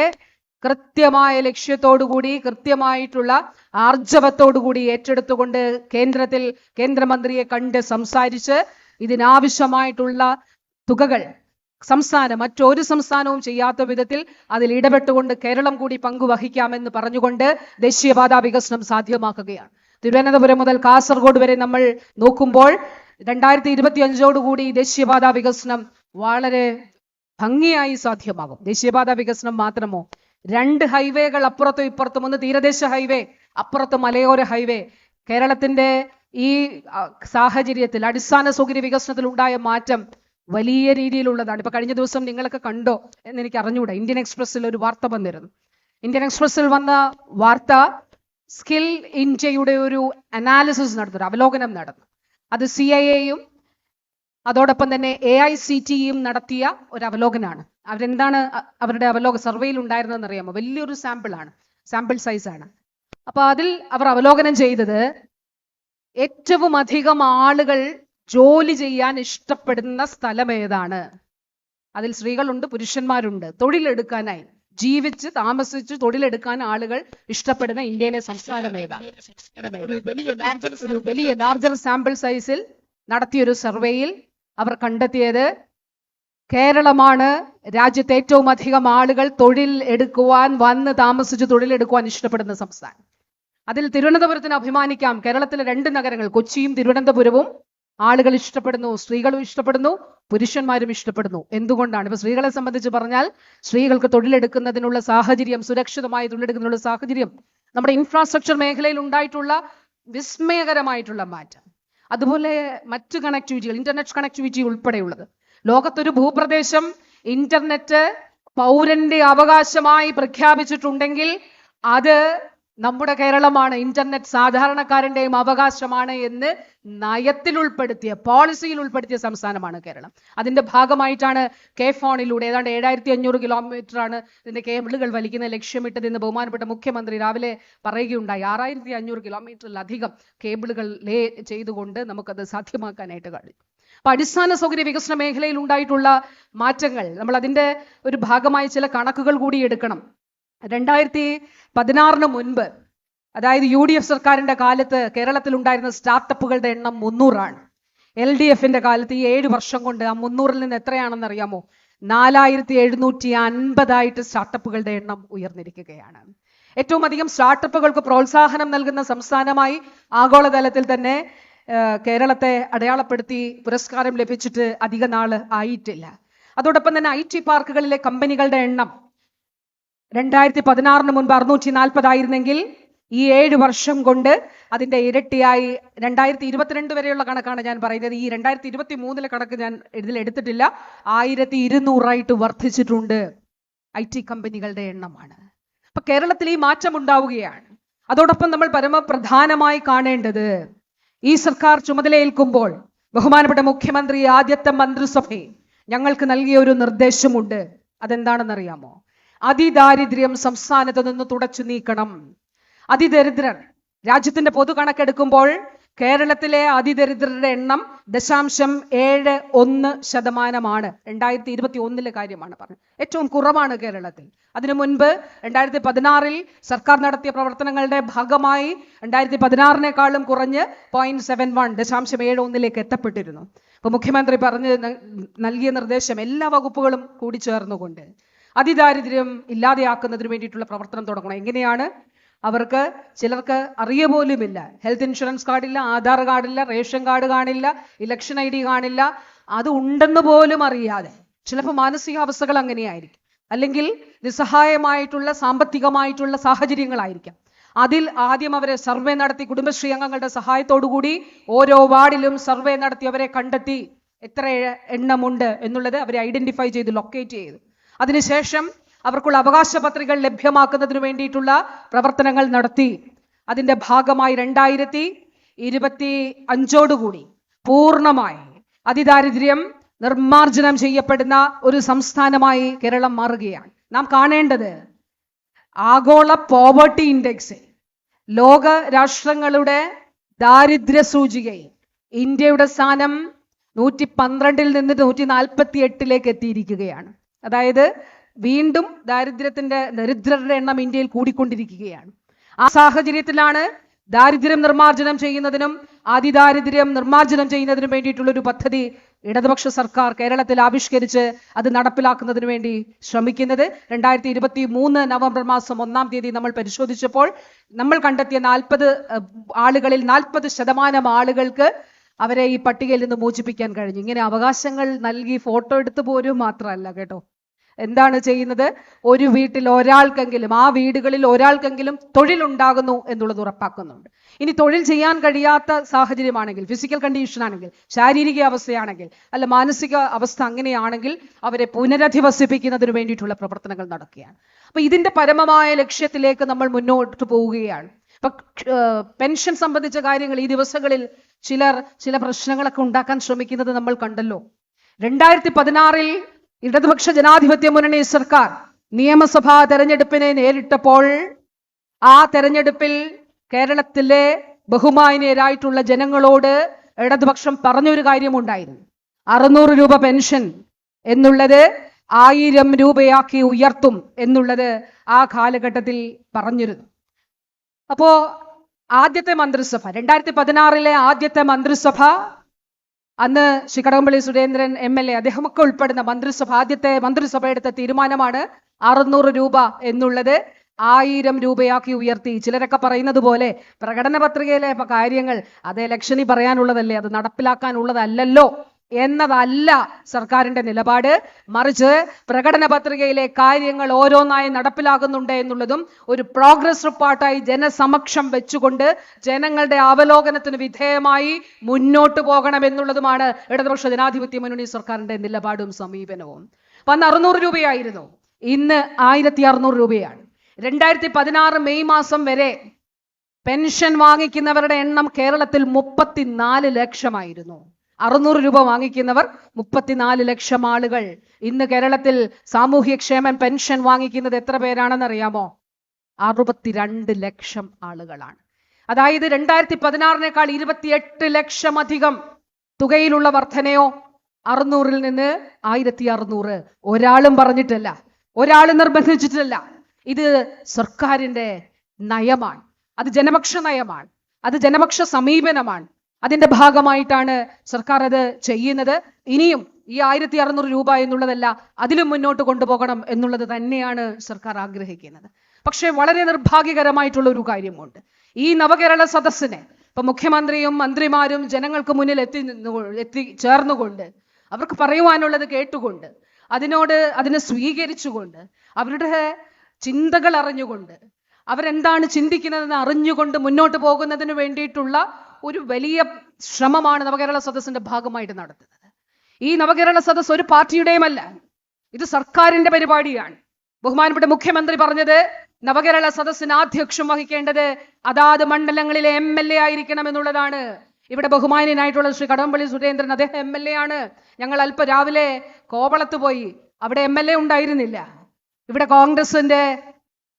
കൃത്യമായ ലക്ഷ്യത്തോടുകൂടി കൃത്യമായിട്ടുള്ള ആർജവത്തോടുകൂടി ഏറ്റെടുത്തുകൊണ്ട് കേന്ദ്രത്തിൽ കേന്ദ്രമന്ത്രിയെ കണ്ട് സംസാരിച്ച് ഇതിനാവശ്യമായിട്ടുള്ള തുകകൾ സംസ്ഥാനം മറ്റൊരു സംസ്ഥാനവും ചെയ്യാത്ത വിധത്തിൽ അതിൽ ഇടപെട്ടുകൊണ്ട് കേരളം കൂടി പങ്കുവഹിക്കാമെന്ന് പറഞ്ഞുകൊണ്ട് ദേശീയപാതാ വികസനം സാധ്യമാക്കുകയാണ്. തിരുവനന്തപുരം മുതൽ കാസർഗോഡ് വരെ നമ്മൾ നോക്കുമ്പോൾ രണ്ടായിരത്തി ഇരുപത്തി അഞ്ചോടുകൂടി ദേശീയപാതാ വികസനം വളരെ ഭംഗിയായി സാധ്യമാകും. ദേശീയപാതാ വികസനം മാത്രമോ? രണ്ട് ഹൈവേകൾ അപ്പുറത്തും ഇപ്പുറത്തും ഒന്ന് തീരദേശ ഹൈവേ അപ്പുറത്ത് മലയോര ഹൈവേ. കേരളത്തിന്റെ ഈ സാഹചര്യത്തിൽ അടിസ്ഥാന സൗകര്യ വികസനത്തിൽ ഉണ്ടായ മാറ്റം വലിയ രീതിയിലുള്ളതാണ്. ഇപ്പൊ കഴിഞ്ഞ ദിവസം നിങ്ങളൊക്കെ കണ്ടോ എന്ന് എനിക്ക് അറിഞ്ഞുകൂടാ ഇന്ത്യൻ എക്സ്പ്രസ്സിൽ ഒരു വാർത്ത വന്നിരുന്നു. ഇന്ത്യൻ എക്സ്പ്രസ്സിൽ വന്ന വാർത്ത സ്കിൽ ഇന്ത്യയുടെ ഒരു അനാലിസിസ് നടന്നു അവലോകനം നടന്നു. അത് സി ഐ എയും അതോടൊപ്പം തന്നെ എ ഐ സി ടിയും നടത്തിയ ഒരു അവലോകനാണ്. അവരെന്താണ് അവരുടെ അവലോക സർവേയിൽ ഉണ്ടായിരുന്നതെന്ന് അറിയാമോ വലിയൊരു സാമ്പിൾ ആണ്. സാമ്പിൾ സൈസ് ആണ്. അപ്പൊ അതിൽ അവർ അവലോകനം ചെയ്തത് ഏറ്റവും അധികം ആളുകൾ ജോലി ചെയ്യാൻ ഇഷ്ടപ്പെടുന്ന സ്ഥലം ഏതാണ്? അതിൽ സ്ത്രീകളുണ്ട് പുരുഷന്മാരുണ്ട്. തൊഴിലെടുക്കാനായി. ജീവിച്ച് താമസിച്ച് തൊഴിലെടുക്കാൻ ആളുകൾ ഇഷ്ടപ്പെടുന്ന ഇന്ത്യയിലെ സംസ്ഥാനം ഏതാണ് വലിയ ലാർജർ സാമ്പിൾ സൈസിൽ നടത്തിയൊരു സർവേയിൽ അവർ കണ്ടെത്തിയത് കേരളമാണ് രാജ്യത്തെ ഏറ്റവും അധികം ആളുകൾ തൊഴിൽ എടുക്കുവാൻ വന്ന് താമസിച്ച് തൊഴിലെടുക്കുവാൻ ഇഷ്ടപ്പെടുന്ന സംസ്ഥാനം. അതിൽ തിരുവനന്തപുരത്തിന് അഭിമാനിക്കാം. കേരളത്തിലെ രണ്ട് നഗരങ്ങൾ കൊച്ചിയും തിരുവനന്തപുരവും ആളുകൾ ഇഷ്ടപ്പെടുന്നു സ്ത്രീകളും ഇഷ്ടപ്പെടുന്നു പുരുഷന്മാരും ഇഷ്ടപ്പെടുന്നു. എന്തുകൊണ്ടാണ്? ഇപ്പൊ സ്ത്രീകളെ സംബന്ധിച്ച് പറഞ്ഞാൽ സ്ത്രീകൾക്ക് തൊഴിലെടുക്കുന്നതിനുള്ള സാഹചര്യം സുരക്ഷിതമായി തൊഴിലെടുക്കുന്നതിനുള്ള സാഹചര്യം നമ്മുടെ ഇൻഫ്രാസ്ട്രക്ചർ മേഖലയിൽ ഉണ്ടായിട്ടുള്ള വിസ്മയകരമായിട്ടുള്ള മാറ്റം. അതുപോലെ മറ്റു കണക്ടിവിറ്റികൾ ഇന്റർനെറ്റ് കണക്ടിവിറ്റി ഉൾപ്പെടെയുള്ളത്. ലോകത്തൊരു ഭൂപ്രദേശം ഇന്റർനെറ്റ് പൗരന്റെ അവകാശമായി പ്രഖ്യാപിച്ചിട്ടുണ്ടെങ്കിൽ അത് നമ്മുടെ കേരളമാണ് ഇന്റർനെറ്റ് സാധാരണക്കാരന്റെയും അവകാശമാണ് എന്ന് നയത്തിൽ ഉൾപ്പെടുത്തിയ പോളിസിയിൽ ഉൾപ്പെടുത്തിയ സംസ്ഥാനമാണ് കേരളം. അതിന്റെ ഭാഗമായിട്ടാണ് കെ ഫോണിലൂടെ ഏതാണ്ട് ഏഴായിരത്തി അഞ്ഞൂറ് കിലോമീറ്റർ ആണ് ഇതിന്റെ കേബിളുകൾ വലിക്കുന്ന ലക്ഷ്യമിട്ടത് എന്ന് ബഹുമാനപ്പെട്ട മുഖ്യമന്ത്രി രാവിലെ പറയുകയുണ്ടായി. ആറായിരത്തി അഞ്ഞൂറ് കിലോമീറ്ററിലധികം കേബിളുകൾ ലേ ചെയ്തുകൊണ്ട് നമുക്കത് സാധ്യമാക്കാനായിട്ട് കഴിയും. അപ്പൊ അടിസ്ഥാന സൗകര്യ വികസന മേഖലയിൽ ഉണ്ടായിട്ടുള്ള മാറ്റങ്ങൾ നമ്മൾ അതിന്റെ ഒരു ഭാഗമായി ചില കണക്കുകൾ കൂടി എടുക്കണം. രണ്ടായിരത്തി പതിനാറിന് മുൻപ് അതായത് യു ഡി എഫ് സർക്കാരിന്റെ കാലത്ത് കേരളത്തിൽ ഉണ്ടായിരുന്ന സ്റ്റാർട്ടപ്പുകളുടെ എണ്ണം മുന്നൂറാണ്. എൽ ഡി എഫിന്റെ കാലത്ത് ഈ ഏഴ് വർഷം കൊണ്ട് ആ മുന്നൂറിൽ നിന്ന് എത്രയാണെന്ന് അറിയാമോ? നാലായിരത്തി എഴുന്നൂറ്റി അൻപതായിട്ട് സ്റ്റാർട്ടപ്പുകളുടെ എണ്ണം ഉയർന്നിരിക്കുകയാണ്. ഏറ്റവും അധികം സ്റ്റാർട്ടപ്പുകൾക്ക് പ്രോത്സാഹനം നൽകുന്ന സംസ്ഥാനമായി ആഗോളതലത്തിൽ തന്നെ കേരളത്തെ അടയാളപ്പെടുത്തി പുരസ്കാരം ലഭിച്ചിട്ട് അധിക നാൾ ആയിട്ടില്ല. അതോടൊപ്പം തന്നെ ഐ ടി പാർക്കുകളിലെ കമ്പനികളുടെ എണ്ണം രണ്ടായിരത്തി പതിനാറിന് മുൻപ് അറുന്നൂറ്റി നാൽപ്പതായിരുന്നെങ്കിൽ ഈ ഏഴ് വർഷം കൊണ്ട് അതിന്റെ ഇരട്ടിയായി രണ്ടായിരത്തി ഇരുപത്തിരണ്ട് വരെയുള്ള കണക്കാണ് ഞാൻ പറയുന്നത്. ഈ രണ്ടായിരത്തി ഇരുപത്തി മൂന്നിലെ കണക്ക് ഞാൻ ഇതിൽ എടുത്തിട്ടില്ല. ആയിരത്തി ഇരുന്നൂറായിട്ട് വർദ്ധിച്ചിട്ടുണ്ട്. ഐ ടി കമ്പനികളുടെ എണ്ണമാണ്. അപ്പൊ കേരളത്തിൽ ഈ മാറ്റം ഉണ്ടാവുകയാണ്. അതോടൊപ്പം നമ്മൾ പരമപ്രധാനമായി കാണേണ്ടത് ഈ സർക്കാർ ചുമതലയേൽക്കുമ്പോൾ ബഹുമാനപ്പെട്ട മുഖ്യമന്ത്രി ആദ്യത്തെ മന്ത്രിസഭയെ ഞങ്ങൾക്ക് നൽകിയ ഒരു നിർദ്ദേശമുണ്ട്. അതെന്താണെന്നറിയാമോ? അതിദാരിദ്ര്യം സംസ്ഥാനത്ത് നിന്ന് തുടച്ചു നീക്കണം. അതിദരിദ്രർ രാജ്യത്തിന്റെ പൊതു കണക്കെടുക്കുമ്പോൾ കേരളത്തിലെ അതിദരിദ്രരുടെ എണ്ണം ദശാംശം ഏഴ് ഒന്ന് ശതമാനമാണ്. രണ്ടായിരത്തി ഇരുപത്തി ഒന്നിലെ കാര്യമാണ് പറഞ്ഞത്. ഏറ്റവും കുറവാണ് കേരളത്തിൽ. അതിനു മുൻപ് രണ്ടായിരത്തി പതിനാറിൽ സർക്കാർ നടത്തിയ പ്രവർത്തനങ്ങളുടെ ഭാഗമായി രണ്ടായിരത്തി പതിനാറിനേക്കാളും കുറഞ്ഞ് പോയിന്റ് സെവൻ വൺ ദശാംശം ഏഴ് ഒന്നിലേക്ക് എത്തപ്പെട്ടിരുന്നു. അപ്പൊ മുഖ്യമന്ത്രി പറഞ്ഞ് നൽകിയ നിർദ്ദേശം എല്ലാ വകുപ്പുകളും കൂടി ചേർന്നുകൊണ്ട്. അതിദാരിദ്ര്യം ഇല്ലാതെയാക്കുന്നതിന് വേണ്ടിയിട്ടുള്ള പ്രവർത്തനം തുടങ്ങണം. എങ്ങനെയാണ്? അവർക്ക് ചിലർക്ക് അറിയ പോലുമില്ല. ഹെൽത്ത് ഇൻഷുറൻസ് കാർഡില്ല ആധാർ കാർഡില്ല റേഷൻ കാർഡ് കാണില്ല ഇലക്ഷൻ ഐ ഡി കാണില്ല. അത് ഉണ്ടെന്ന് പോലും അറിയാതെ. ചിലപ്പോൾ മാനസികാവസ്ഥകൾ അങ്ങനെയായിരിക്കും. അല്ലെങ്കിൽ നിസ്സഹായമായിട്ടുള്ള സാമ്പത്തികമായിട്ടുള്ള സാഹചര്യങ്ങളായിരിക്കാം. അതിൽ ആദ്യം അവരെ സർവേ നടത്തി കുടുംബശ്രീ അംഗങ്ങളുടെ സഹായത്തോടുകൂടി ഓരോ വാർഡിലും സർവേ നടത്തി അവരെ കണ്ടെത്തി എത്ര എണ്ണമുണ്ട് എന്നുള്ളത് അവരെ ഐഡന്റിഫൈ ചെയ്ത് ലൊക്കേറ്റ് ചെയ്തു. അതിനുശേഷം അവർക്കുള്ള അവകാശ പത്രികൾ ലഭ്യമാക്കുന്നതിന് വേണ്ടിയിട്ടുള്ള പ്രവർത്തനങ്ങൾ നടത്തി. അതിന്റെ ഭാഗമായി രണ്ടായിരത്തി ഇരുപത്തി അഞ്ചോടുകൂടി പൂർണമായി അതിദാരിദ്ര്യം നിർമ്മാർജനം ചെയ്യപ്പെടുന്ന ഒരു സംസ്ഥാനമായി കേരളം മാറുകയാണ്. നാം കാണേണ്ടത് ആഗോള പോവർട്ടി ഇൻഡെക്സ് ലോക രാഷ്ട്രങ്ങളുടെ ദാരിദ്ര്യ സൂചികയിൽ ഇന്ത്യയുടെ സ്ഥാനം നൂറ്റി പന്ത്രണ്ടിൽ നിന്ന് നൂറ്റി നാൽപ്പത്തി എട്ടിലേക്ക് എത്തിയിരിക്കുകയാണ്. അതായത് വീണ്ടും ദാരിദ്ര്യത്തിന്റെ ദരിദ്രരുടെ എണ്ണം ഇന്ത്യയിൽ കൂടിക്കൊണ്ടിരിക്കുകയാണ്. ആ സാഹചര്യത്തിലാണ് ദാരിദ്ര്യം നിർമ്മാർജനം ചെയ്യുന്നതിനും അതിദാരിദ്ര്യം നിർമ്മാർജനം ചെയ്യുന്നതിനും വേണ്ടിയിട്ടുള്ള ഒരു പദ്ധതി ഇടതുപക്ഷ സർക്കാർ കേരളത്തിൽ ആവിഷ്കരിച്ച് അത് നടപ്പിലാക്കുന്നതിന് വേണ്ടി ശ്രമിക്കുന്നത്. രണ്ടായിരത്തി ഇരുപത്തി മൂന്ന് നവംബർ മാസം ഒന്നാം തീയതി നമ്മൾ പരിശോധിച്ചപ്പോൾ നമ്മൾ കണ്ടെത്തിയ നാൽപ്പത് ആളുകളിൽ നാൽപ്പത് ശതമാനം ആളുകൾക്ക് അവരെ ഈ പട്ടികയിൽ നിന്ന് മോചിപ്പിക്കാൻ കഴിഞ്ഞു. ഇങ്ങനെ അവകാശങ്ങൾ നൽകി ഫോട്ടോ എടുത്തു പോരും മാത്രമല്ല കേട്ടോ. എന്താണ് ചെയ്യുന്നത്? ഒരു വീട്ടിൽ ഒരാൾക്കെങ്കിലും ആ വീടുകളിൽ ഒരാൾക്കെങ്കിലും തൊഴിലുണ്ടാകുന്നു എന്നുള്ളത് ഉറപ്പാക്കുന്നുണ്ട്. ഇനി തൊഴിൽ ചെയ്യാൻ കഴിയാത്ത സാഹചര്യമാണെങ്കിൽ ഫിസിക്കൽ കണ്ടീഷൻ ആണെങ്കിൽ ശാരീരിക അവസ്ഥയാണെങ്കിൽ അല്ല മാനസിക അവസ്ഥ അങ്ങനെയാണെങ്കിൽ അവരെ പുനരധിവസിപ്പിക്കുന്നതിന് വേണ്ടിയിട്ടുള്ള പ്രവർത്തനങ്ങൾ നടക്കുകയാണ്. അപ്പൊ ഇതിന്റെ പരമമായ ലക്ഷ്യത്തിലേക്ക് നമ്മൾ മുന്നോട്ട് പോവുകയാണ്. ഇപ്പൊ പെൻഷൻ സംബന്ധിച്ച കാര്യങ്ങൾ ഈ ദിവസങ്ങളിൽ ചിലർ ചില പ്രശ്നങ്ങളൊക്കെ ഉണ്ടാക്കാൻ ശ്രമിക്കുന്നത് നമ്മൾ കണ്ടല്ലോ. രണ്ടായിരത്തി പതിനാറിൽ ഇടതുപക്ഷ ജനാധിപത്യ മുന്നണി സർക്കാർ നിയമസഭാ തെരഞ്ഞെടുപ്പിനെ നേരിട്ടപ്പോൾ ആ തെരഞ്ഞെടുപ്പിൽ കേരളത്തിലെ ബഹുമാനീയരായിട്ടുള്ള ജനങ്ങളോട് ഇടതുപക്ഷം പറഞ്ഞൊരു കാര്യമുണ്ടായിരുന്നു. അറുന്നൂറ് രൂപ പെൻഷൻ എന്നുള്ളത് ആയിരം രൂപയാക്കി ഉയർത്തും എന്നുള്ളത് ആ കാലഘട്ടത്തിൽ പറഞ്ഞിരുന്നു. അപ്പോ ആദ്യത്തെ മന്ത്രിസഭ രണ്ടായിരത്തി പതിനാറിലെ ആദ്യത്തെ മന്ത്രിസഭ അന്ന് Shri Kadakampally Surendran M L A അദ്ദേഹമൊക്കെ ഉൾപ്പെടുന്ന മന്ത്രിസഭ ആദ്യത്തെ മന്ത്രിസഭ എടുത്ത തീരുമാനമാണ് അറുന്നൂറ് രൂപ എന്നുള്ളത്. ആയിരം രൂപയാക്കി ഉയർത്തി. ചിലരൊക്കെ പറയുന്നത് പോലെ പ്രകടന പത്രികയിലെ കാര്യങ്ങൾ അത് ലക്ഷണി പറയാനുള്ളതല്ലേ അത് നടപ്പിലാക്കാനുള്ളതല്ലല്ലോ. എന്നതല്ല സർക്കാരിന്റെ നിലപാട്. മറിച്ച് പ്രകടന പത്രികയിലെ കാര്യങ്ങൾ ഓരോന്നായി നടപ്പിലാകുന്നുണ്ട് എന്നുള്ളതും ഒരു പ്രോഗ്രസ് റിപ്പോർട്ടായി ജനസമക്ഷം വെച്ചുകൊണ്ട് ജനങ്ങളുടെ അവലോകനത്തിന് വിധേയമായി മുന്നോട്ട് പോകണം എന്നുള്ളതുമാണ് ഇടതുപക്ഷ ജനാധിപത്യ മുന്നണി സർക്കാരിന്റെ നിലപാടും സമീപനവും. അന്ന് അറുന്നൂറ് രൂപയായിരുന്നു. ഇന്ന് ആയിരത്തി അറുന്നൂറ് രൂപയാണ്. രണ്ടായിരത്തി പതിനാറ് മെയ് മാസം വരെ പെൻഷൻ വാങ്ങിക്കുന്നവരുടെ എണ്ണം കേരളത്തിൽ മുപ്പത്തിനാല് ലക്ഷമായിരുന്നു. അറുന്നൂറ് രൂപ വാങ്ങിക്കുന്നവർ മുപ്പത്തിനാല് ലക്ഷം ആളുകൾ. ഇന്ന് കേരളത്തിൽ സാമൂഹ്യക്ഷേമൻ പെൻഷൻ വാങ്ങിക്കുന്നത് എത്ര പേരാണെന്ന് അറിയാമോ? അറുപത്തിരണ്ട് ലക്ഷം ആളുകളാണ്. അതായത് രണ്ടായിരത്തി പതിനാറിനേക്കാൾ ഇരുപത്തിയെട്ട് ലക്ഷം അധികം തുകയിലുള്ള വർധനയോ? അറുന്നൂറിൽ നിന്ന് ആയിരത്തി അറുന്നൂറ് ഒരാളും പറഞ്ഞിട്ടല്ല. ഒരാളും നിർബന്ധിച്ചിട്ടില്ല. ഇത് സർക്കാരിന്റെ നയമാണ്. അത് ജനപക്ഷ നയമാണ്. അത് ജനപക്ഷ സമീപനമാണ്. അതിന്റെ ഭാഗമായിട്ടാണ് സർക്കാർ അത് ചെയ്യുന്നത്. ഇനിയും ഈ ആയിരത്തി അറുന്നൂറ് രൂപ എന്നുള്ളതല്ല അതിലും മുന്നോട്ട് കൊണ്ടുപോകണം എന്നുള്ളത് തന്നെയാണ് സർക്കാർ ആഗ്രഹിക്കുന്നത്. പക്ഷേ വളരെ നിർഭാഗ്യകരമായിട്ടുള്ള ഒരു കാര്യമുണ്ട്. ഈ നവകേരള സദസ്സിനെ ഇപ്പൊ മുഖ്യമന്ത്രിയും മന്ത്രിമാരും ജനങ്ങൾക്ക് മുന്നിൽ എത്തി എത്തി ചേർന്നുകൊണ്ട് അവർക്ക് പറയുവാനുള്ളത് കേട്ടുകൊണ്ട് അതിനോട് അതിനെ സ്വീകരിച്ചുകൊണ്ട് അവരുടെ ചിന്തകൾ അറിഞ്ഞുകൊണ്ട് അവരെന്താണ് ചിന്തിക്കുന്നതെന്ന് അറിഞ്ഞുകൊണ്ട് മുന്നോട്ട് പോകുന്നതിന് വേണ്ടിയിട്ടുള്ള ഒരു വലിയ ശ്രമമാണ് നവകേരള സദസ്സിന്റെ ഭാഗമായിട്ട് നടത്തുന്നത്. ഈ നവകേരള സദസ് ഒരു പാർട്ടിയുടെയുമല്ല ഇത് സർക്കാരിന്റെ പരിപാടിയാണ്. ബഹുമാനപ്പെട്ട മുഖ്യമന്ത്രി പറഞ്ഞത് നവകേരള സദസ്സിന് ആധ്യക്ഷം വഹിക്കേണ്ടത് അതാത് മണ്ഡലങ്ങളിലെ എം എൽ എ ആയിരിക്കണം എന്നുള്ളതാണ് ഇവിടെ ബഹുമാന്യനായിട്ടുള്ള ശ്രീ കടമ്പള്ളി സുരേന്ദ്രൻ അദ്ദേഹം എം എൽ എ ആണ്. ഞങ്ങൾ അല്പ രാവിലെ കോവളത്ത് പോയി അവിടെ എം എൽ എ ഉണ്ടായിരുന്നില്ല. ഇവിടെ കോൺഗ്രസിന്റെ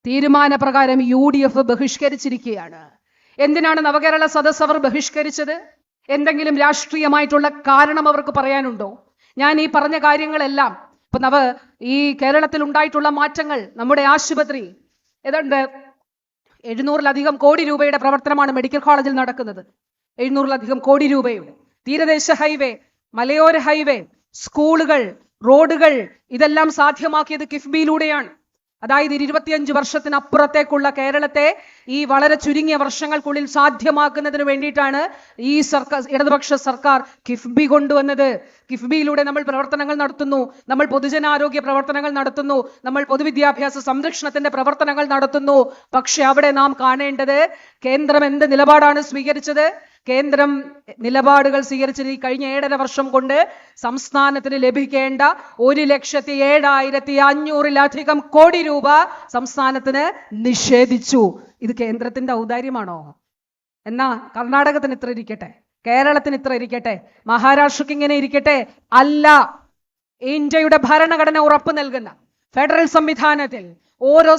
തീരുമാനപ്രകാരം യു ഡി എഫ് ബഹിഷ്കരിച്ചിരിക്കുകയാണ്. എന്തിനാണ് നവകേരള സദസ് അവർ ബഹിഷ്കരിച്ചത്? എന്തെങ്കിലും രാഷ്ട്രീയമായിട്ടുള്ള കാരണം അവർക്ക് പറയാനുണ്ടോ? ഞാൻ ഈ പറഞ്ഞ കാര്യങ്ങളെല്ലാം ഇപ്പൊ നവ ഈ കേരളത്തിൽ ഉണ്ടായിട്ടുള്ള മാറ്റങ്ങൾ നമ്മുടെ ആശുപത്രി ഏതാണ്ട് എഴുന്നൂറിലധികം കോടി രൂപയുടെ പ്രവർത്തനമാണ് മെഡിക്കൽ കോളേജിൽ നടക്കുന്നത്. എഴുന്നൂറിലധികം കോടി രൂപയുടെ തീരദേശ ഹൈവേ മലയോര ഹൈവേ സ്കൂളുകൾ റോഡുകൾ ഇതെല്ലാം സാധ്യമാക്കിയത് കിഫ്ബിയിലൂടെയാണ്. അതായത് ഇരുപത്തിയഞ്ച് വർഷത്തിനപ്പുറത്തേക്കുള്ള കേരളത്തെ ഈ വളരെ ചുരുങ്ങിയ വർഷങ്ങൾക്കുള്ളിൽ സാധ്യമാക്കുന്നതിന് വേണ്ടിയിട്ടാണ് ഈ സർക്കാർ ഇടതുപക്ഷ സർക്കാർ കിഫ്ബി കൊണ്ടുവന്നത്. കിഫ്ബിയിലൂടെ നമ്മൾ പ്രവർത്തനങ്ങൾ നടത്തുന്നു നമ്മൾ പൊതുജനാരോഗ്യ പ്രവർത്തനങ്ങൾ നടത്തുന്നു നമ്മൾ പൊതുവിദ്യാഭ്യാസ സംരക്ഷണത്തിന്റെ പ്രവർത്തനങ്ങൾ നടത്തുന്നു. പക്ഷെ അവിടെ നാം കാണേണ്ടത് കേന്ദ്രം എന്ത് നിലപാടാണ് സ്വീകരിച്ചത്? കേന്ദ്രം നിലപാടുകൾ സ്വീകരിച്ചത് ഈ കഴിഞ്ഞ ഏഴര വർഷം കൊണ്ട് സംസ്ഥാനത്തിന് ലഭിക്കേണ്ട ഒരു ലക്ഷത്തി ഏഴായിരത്തി അഞ്ഞൂറിലധികം കോടി രൂപ സംസ്ഥാനത്തിന് നിഷേധിച്ചു. ഇത് കേന്ദ്രത്തിന്റെ ഔദാര്യമാണോ? എന്നാ കർണാടകത്തിന് ഇത്ര ഇരിക്കട്ടെ കേരളത്തിന് ഇത്ര ഇരിക്കട്ടെ മഹാരാഷ്ട്രക്ക് ഇങ്ങനെ ഇരിക്കട്ടെ അല്ല. ഇന്ത്യയുടെ ഭരണഘടന ഉറപ്പു നൽകുന്ന ഫെഡറൽ സംവിധാനത്തിൽ ഓരോ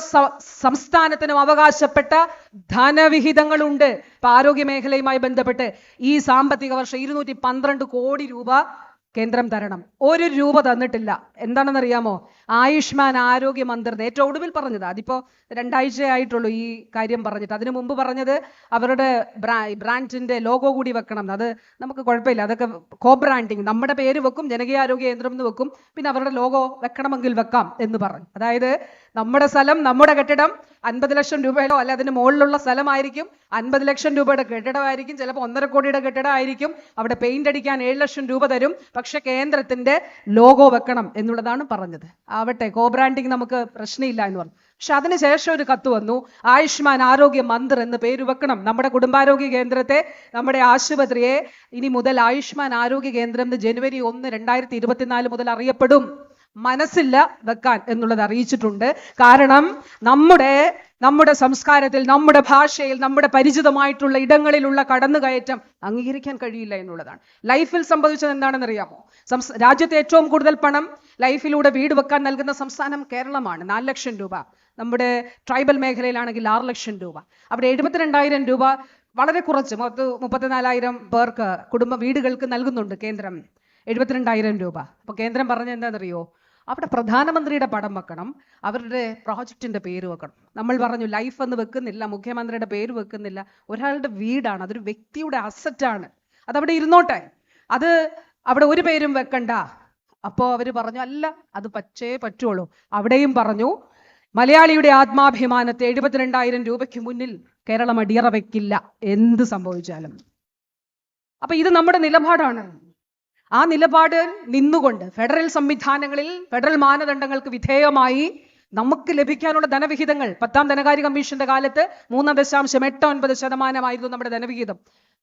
സംസ്ഥാനത്തിനും അവകാശപ്പെട്ട ധനവിഹിതങ്ങളുണ്ട്. ഇപ്പൊ ആരോഗ്യ മേഖലയുമായി ബന്ധപ്പെട്ട് ഈ സാമ്പത്തിക വർഷം ഇരുന്നൂറ്റി പന്ത്രണ്ട് കോടി രൂപ കേന്ദ്രം തരണം. ഒരു രൂപ തന്നിട്ടില്ല. എന്താണെന്നറിയാമോ? ആയുഷ്മാൻ ആരോഗ്യ മന്ത്രി ഏറ്റവും ഒടുവിൽ പറഞ്ഞത് അതിപ്പോ രണ്ടാഴ്ചയായിട്ടുള്ളൂ ഈ കാര്യം പറഞ്ഞിട്ട്. അതിനു മുമ്പ് പറഞ്ഞത് അവരുടെ ബ്രാ- ബ്രാൻഡിന്റെ ലോഗോ കൂടി വെക്കണം. അത് നമുക്ക് കുഴപ്പമില്ല. അതൊക്കെ കോ ബ്രാൻഡിങ് നമ്മുടെ പേര് വെക്കും ജനകീയ ആരോഗ്യ കേന്ദ്രം എന്ന് വെക്കും പിന്നെ അവരുടെ ലോഗോ വെക്കണമെങ്കിൽ വെക്കാം എന്ന് പറഞ്ഞു. അതായത് നമ്മുടെ സ്ഥലം നമ്മുടെ കെട്ടിടം അൻപത് ലക്ഷം രൂപയുടെ അല്ല അതിന് മുകളിലുള്ള സ്ഥലമായിരിക്കും. അൻപത് ലക്ഷം രൂപയുടെ കെട്ടിടമായിരിക്കും. ചിലപ്പോൾ ഒന്നര കോടിയുടെ കെട്ടിടമായിരിക്കും. അവിടെ പെയിന്റ് അടിക്കാൻ ഏഴ് ലക്ഷം രൂപ തരും. പക്ഷെ കേന്ദ്രത്തിന്റെ ലോഗോ വെക്കണം എന്നുള്ളതാണ് പറഞ്ഞത്. ആവട്ടെ കോബ്രാൻഡിങ് നമുക്ക് പ്രശ്നമില്ല എന്ന് പറഞ്ഞു. പക്ഷെ അതിനുശേഷം ഒരു കത്ത് വന്നു ആയുഷ്മാൻ ആരോഗ്യ മന്ദിർ എന്ന് പേര് വെക്കണം. നമ്മുടെ കുടുംബാരോഗ്യ കേന്ദ്രത്തെ നമ്മുടെ ആശുപത്രിയെ ഇനി മുതൽ ആയുഷ്മാൻ ആരോഗ്യ കേന്ദ്രം എന്ന് ജനുവരി ഒന്ന് രണ്ടായിരത്തി ഇരുപത്തിനാല് മുതൽ അറിയപ്പെടും. മനസ്സില്ല വെക്കാൻ എന്നുള്ളത് അറിയിച്ചിട്ടുണ്ട്. കാരണം നമ്മുടെ നമ്മുടെ സംസ്കാരത്തിൽ നമ്മുടെ ഭാഷയിൽ നമ്മുടെ പരിചിതമായിട്ടുള്ള ഇടങ്ങളിലുള്ള കടന്നുകയറ്റം അംഗീകരിക്കാൻ കഴിയില്ല എന്നുള്ളതാണ്. ലൈഫിൽ സംഭവിച്ചത് എന്താണെന്ന് അറിയാമോ രാജ്യത്തെ ഏറ്റവും കൂടുതൽ പണം ലൈഫിലൂടെ വീട് വെക്കാൻ നൽകുന്ന സംസ്ഥാനം കേരളമാണ്. നാല് ലക്ഷം രൂപ. നമ്മുടെ ട്രൈബൽ മേഖലയിലാണെങ്കിൽ ആറ് ലക്ഷം രൂപ. അവിടെ എഴുപത്തിരണ്ടായിരം രൂപ വളരെ കുറച്ച് മൊത്തം മുപ്പത്തിനാലായിരം പേർക്ക് കുടുംബ വീടുകൾക്ക് നൽകുന്നുണ്ട് കേന്ദ്രം. എഴുപത്തിരണ്ടായിരം രൂപ. അപ്പോൾ കേന്ദ്രം പറഞ്ഞ എന്താണെന്നറിയോ? അവിടെ പ്രധാനമന്ത്രിയുടെ പടം വെക്കണം അവരുടെ പ്രോജക്റ്റിന്റെ പേര് വെക്കണം. നമ്മൾ പറഞ്ഞു ലൈഫ് എന്ന് വെക്കുന്നില്ല മുഖ്യമന്ത്രിയുടെ പേര് വെക്കുന്നില്ല ഒരാളുടെ വീടാണ് അതൊരു വ്യക്തിയുടെ അസറ്റാണ് അതവിടെ ഇരുന്നോട്ടെ. അത് അവിടെ ഒരു പേരും വെക്കണ്ട. അപ്പോ അവർ പറഞ്ഞു അല്ല അത് പച്ചേ പറ്റുള്ളൂ. അവിടെയും പറഞ്ഞു മലയാളിയുടെ ആത്മാഭിമാനത്തെ എഴുപത്തിരണ്ടായിരം രൂപയ്ക്ക് മുന്നിൽ കേരളം അടിയറ വെക്കില്ല എന്ത് സംഭവിച്ചാലും. അപ്പൊ ഇത് നമ്മുടെ നിലപാടാണ്. ആ നിലപാട് നിന്നുകൊണ്ട് ഫെഡറൽ സംവിധാനങ്ങളിൽ ഫെഡറൽ മാനദണ്ഡങ്ങൾക്ക് വിധേയമായി നമുക്ക് ലഭിക്കാനുള്ള ധനവിഹിതങ്ങൾ പത്താം ധനകാര്യ കമ്മീഷന്റെ കാലത്ത് മൂന്ന് ദശാംശം എട്ട് ഒൻപത് ശതമാനമായിരുന്നു നമ്മുടെ ധനവിഹിതം.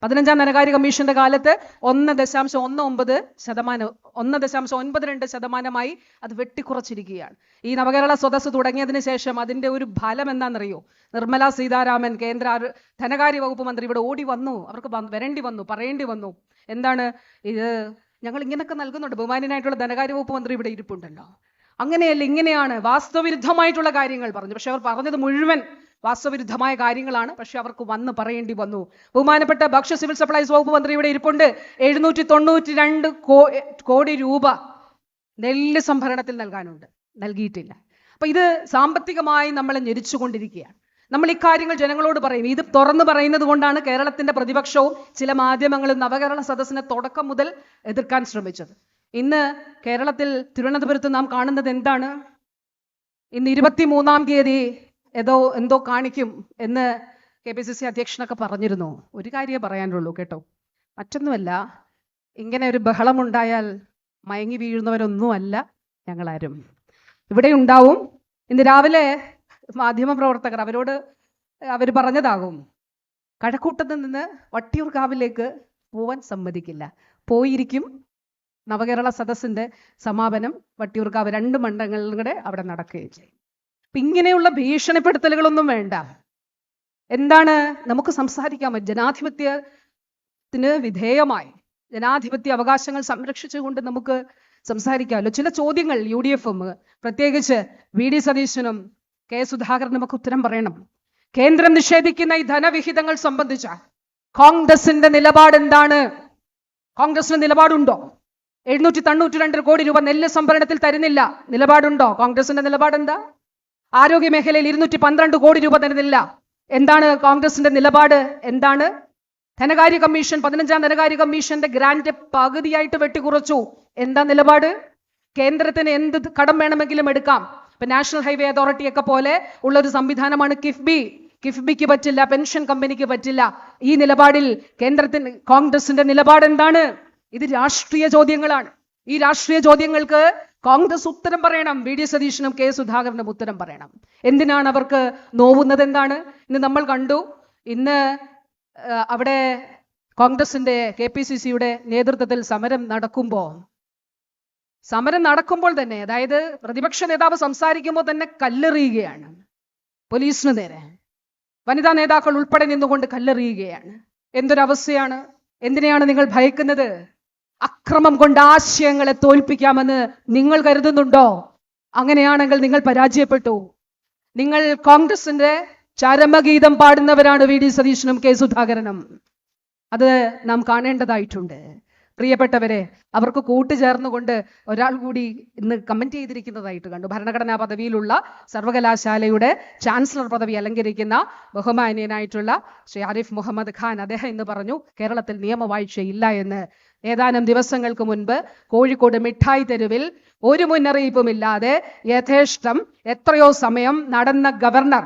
പതിനഞ്ചാം ധനകാര്യ കമ്മീഷന്റെ കാലത്ത് ഒന്ന് ദശാംശം ഒന്ന് ഒമ്പത് ശതമാനം ഒന്ന് ദശാംശം ഒൻപത് രണ്ട് ശതമാനമായി അത് വെട്ടിക്കുറച്ചിരിക്കുകയാണ്. ഈ നവകേരള സ്വതസ് തുടങ്ങിയതിന് ശേഷം അതിന്റെ ഒരു ഫലം എന്താണെന്നറിയോ? നിർമ്മല സീതാരാമൻ കേന്ദ്ര ധനകാര്യ വകുപ്പ് മന്ത്രി ഇവിടെ ഓടി വന്നു. അവർക്ക് വരേണ്ടി വന്നു പറയേണ്ടി വന്നു. എന്താണ് ഇത്? ഞങ്ങൾ ഇങ്ങനൊക്കെ നൽകുന്നുണ്ട്. ബഹുമാനായിട്ടുള്ള ധനകാര്യ വകുപ്പ് മന്ത്രി ഇവിടെ ഇരിപ്പുണ്ടല്ലോ. അങ്ങനെയല്ല ഇങ്ങനെയാണ് വാസ്തവവിരുദ്ധമായിട്ടുള്ള കാര്യങ്ങൾ പറഞ്ഞു. പക്ഷെ അവർ പറഞ്ഞത് മുഴുവൻ വാസ്തവവിരുദ്ധമായ കാര്യങ്ങളാണ്. പക്ഷെ അവർക്ക് വന്ന് പറയേണ്ടി വന്നു. ബഹുമാനപ്പെട്ട ഭക്ഷ്യ സിവിൽ സപ്ലൈസ് വകുപ്പ് മന്ത്രി ഇവിടെ ഇരിപ്പുണ്ട്. എഴുന്നൂറ്റി തൊണ്ണൂറ്റി രണ്ട് കോടി രൂപ നെല്ല് സംഭരണത്തിൽ നൽകാനുണ്ട്. നൽകിയിട്ടില്ല. അപ്പൊ ഇത് സാമ്പത്തികമായി നമ്മളെ ഞെരിച്ചുകൊണ്ടിരിക്കുകയാണ്. നമ്മൾ ഇക്കാര്യങ്ങൾ ജനങ്ങളോട് പറയും. ഇത് തുറന്നു പറയുന്നത് കൊണ്ടാണ് കേരളത്തിന്റെ പ്രതിപക്ഷവും ചില മാധ്യമങ്ങളും നവകേരള സദസ്സിനെ തുടക്കം മുതൽ എതിർക്കാൻ ശ്രമിച്ചത്. ഇന്ന് കേരളത്തിൽ തിരുവനന്തപുരത്ത് നാം കാണുന്നത് എന്താണ്? ഇന്ന് ഇരുപത്തി മൂന്നാം തീയതി ഏതോ എന്തോ കാണിക്കും എന്ന് കെ പി സി സി അധ്യക്ഷനൊക്കെ പറഞ്ഞിരുന്നു. ഒരു കാര്യമേ പറയാനുള്ളൂ കേട്ടോ. മറ്റൊന്നുമല്ല ഇങ്ങനെ ഒരു ബഹളമുണ്ടായാൽ മയങ്ങി വീഴുന്നവരൊന്നുമല്ല ഞങ്ങളാരും. ഇവിടെ ഉണ്ടാവും. ഇന്ന് രാവിലെ മാധ്യമപ്രവർത്തകർ അവരോട് അവർ പറഞ്ഞതാകും. കഴക്കൂട്ടത്ത് നിന്ന് വട്ടിയൂർക്കാവിലേക്ക് പോവാൻ സമ്മതിക്കില്ല. പോയിരിക്കും നവകേരള സദസ്സിന്റെ സമാപനം വട്ടിയൂർക്കാവ് രണ്ട് മണ്ഡലങ്ങളുടെ കൂടെ അവിടെ നടക്കുകയും ചെയ്യും. അപ്പൊ ഇങ്ങനെയുള്ള ഭീഷണിപ്പെടുത്തലുകളൊന്നും വേണ്ട. എന്താണ്? നമുക്ക് സംസാരിക്കാമോ ജനാധിപത്യത്തിന് വിധേയമായി ജനാധിപത്യ അവകാശങ്ങൾ സംരക്ഷിച്ചുകൊണ്ട് നമുക്ക് സംസാരിക്കാമല്ലോ. ചില ചോദ്യങ്ങൾ യു ഡി എഫും പ്രത്യേകിച്ച് വി ഡി സതീശനും കെ സുധാകരൻ നമുക്ക് ഉത്തരം പറയണം. കേന്ദ്രം നിഷേധിക്കുന്ന ഈ ധനവിഹിതങ്ങൾ സംബന്ധിച്ച കോൺഗ്രസിന്റെ നിലപാട് എന്താണ്? കോൺഗ്രസിന് നിലപാടുണ്ടോ? എഴുന്നൂറ്റി തൊണ്ണൂറ്റി രണ്ട് കോടി രൂപ നെല്ല് സംഭരണത്തിൽ തരുന്നില്ല. നിലപാടുണ്ടോ? കോൺഗ്രസിന്റെ നിലപാട് എന്താ ആരോഗ്യ മേഖലയിൽ ഇരുന്നൂറ്റി പന്ത്രണ്ട് കോടി രൂപ തരുന്നില്ല. എന്താണ് കോൺഗ്രസിന്റെ നിലപാട്? എന്താണ്? ധനകാര്യ കമ്മീഷൻ പതിനഞ്ചാം ധനകാര്യ കമ്മീഷന്റെ ഗ്രാന്റ് പകുതിയായിട്ട് വെട്ടിക്കുറച്ചു. എന്താ നിലപാട്? കേന്ദ്രത്തിന് എന്ത് കടം വേണമെങ്കിലും എടുക്കാം. ഇപ്പൊ നാഷണൽ ഹൈവേ അതോറിറ്റിയൊക്കെ പോലെ ഉള്ള ഒരു സംവിധാനമാണ് കിഫ്ബി. കിഫ്ബിക്ക് പറ്റില്ല പെൻഷൻ കമ്പനിക്ക് പറ്റില്ല. ഈ നിലപാടിൽ കേന്ദ്രത്തിന് കോൺഗ്രസിന്റെ നിലപാട് എന്താണ്? ഇത് രാഷ്ട്രീയ ചോദ്യങ്ങളാണ്. ഈ രാഷ്ട്രീയ ചോദ്യങ്ങൾക്ക് കോൺഗ്രസ് ഉത്തരം പറയണം വി. ഡി. സതീശനും കെ. സുധാകരനും ഉത്തരം പറയണം. എന്തിനാണ് അവർക്ക് നോവുന്നത് എന്താണ്? ഇന്ന് നമ്മൾ കണ്ടു ഇന്ന് അവിടെ കോൺഗ്രസിന്റെ കെ. പി. സി. സിയുടെ നേതൃത്വത്തിൽ സമരം നടക്കുമ്പോൾ സമരം നടക്കുമ്പോൾ തന്നെ അതായത് പ്രതിപക്ഷ നേതാവ് സംസാരിക്കുമ്പോൾ തന്നെ കല്ലെറിയുകയാണ്. പോലീസിന് നേരെ. വനിതാ നേതാക്കൾ ഉൾപ്പെടെ നിന്നുകൊണ്ട് കല്ലെറിയുകയാണ്. എന്തൊരവസ്ഥയാണ്? എന്തിനെയാണ് നിങ്ങൾ ഭയക്കുന്നത്? അക്രമം കൊണ്ട് ആശയങ്ങളെ തോൽപ്പിക്കാമെന്ന് നിങ്ങൾ കരുതുന്നുണ്ടോ? അങ്ങനെയാണെങ്കിൽ നിങ്ങൾ പരാജയപ്പെട്ടു. നിങ്ങൾ കോൺഗ്രസിന്റെ ചരമഗീതം പാടുന്നവരാണ് വി. ഡി. സതീശനും കെ. സുധാകരനും. അത് നാം കാണേണ്ടതായിട്ടുണ്ട്. പ്രിയപ്പെട്ടവരെ അവർക്ക് കൂട്ടുചേർന്നുകൊണ്ട് ഒരാൾ കൂടി ഇന്ന് കമന്റ് ചെയ്തിരിക്കുന്നതായിട്ട് കണ്ടു. ഭരണഘടനാ പദവിയിലുള്ള സർവകലാശാലയുടെ ചാൻസലർ പദവി അലങ്കരിക്കുന്ന ബഹുമാനീയനായിട്ടുള്ള ശ്രീ ആരിഫ് മുഹമ്മദ് ഖാൻ അദ്ദേഹം ഇന്ന് പറഞ്ഞു കേരളത്തിൽ നിയമവാഴ്ചയില്ല എന്ന്. ഏതാനും ദിവസങ്ങൾക്ക് മുൻപ് കോഴിക്കോട് മിഠായി തെരുവിൽ ഒരു മുന്നറിയിപ്പുമില്ലാതെ യഥേഷ്ടം എത്രയോ സമയം നടന്ന ഗവർണർ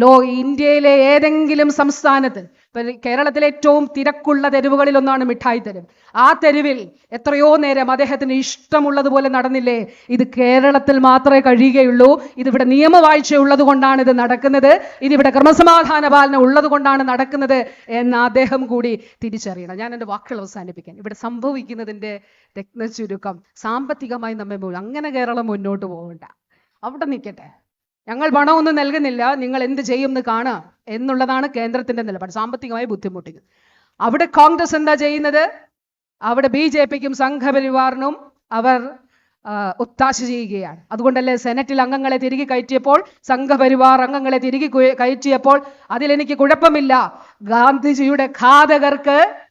ലോ ഇന്ത്യയിലെ ഏതെങ്കിലും സംസ്ഥാനത്ത് കേരളത്തിലെ ഏറ്റവും തിരക്കുള്ള തെരുവുകളിൽ ഒന്നാണ് മിഠായി തെരുവ്. ആ തെരുവിൽ എത്രയോ നേരം അദ്ദേഹത്തിന് ഇഷ്ടമുള്ളതുപോലെ നടന്നില്ലേ? ഇത് കേരളത്തിൽ മാത്രമേ കഴിയുകയുള്ളൂ. ഇതിവിടെ നിയമവാഴ്ച ഉള്ളത് കൊണ്ടാണ് ഇത് നടക്കുന്നത്. ഇതിവിടെ ക്രമസമാധാന പാലനം ഉള്ളത് കൊണ്ടാണ് നടക്കുന്നത് എന്ന് അദ്ദേഹം കൂടി തിരിച്ചറിയണം. ഞാൻ എന്റെ വാക്കുകൾ അവസാനിപ്പിക്കാൻ ഇവിടെ സംഭവിക്കുന്നതിന്റെ രത്ന ചുരുക്കം സാമ്പത്തികമായി നമ്മെ അങ്ങനെ കേരളം മുന്നോട്ട് പോകണ്ട. അവിടെ നിൽക്കട്ടെ. ഞങ്ങൾ പണമൊന്നും നൽകുന്നില്ല നിങ്ങൾ എന്ത് ചെയ്യും എന്ന് കാണുക എന്നുള്ളതാണ് കേന്ദ്രത്തിന്റെ നിലപാട് സാമ്പത്തികമായി ബുദ്ധിമുട്ടിക്കുന്നത് അവിടെ കോൺഗ്രസ് എന്താ ചെയ്യുന്നത്? അവിടെ ബി ജെ പിക്കും സംഘപരിവാറിനും അവർ ഒത്താശ ചെയ്യുകയാണ്. അതുകൊണ്ടല്ലേ സെനറ്റിൽ അംഗങ്ങളെ തിരികെ കയറ്റിയപ്പോൾ സംഘപരിവാർ അംഗങ്ങളെ തിരികെ കുയ- കയറ്റിയപ്പോൾ അതിലെനിക്ക് കുഴപ്പമില്ല. ഗാന്ധിജിയുടെ ഘാതകർക്ക്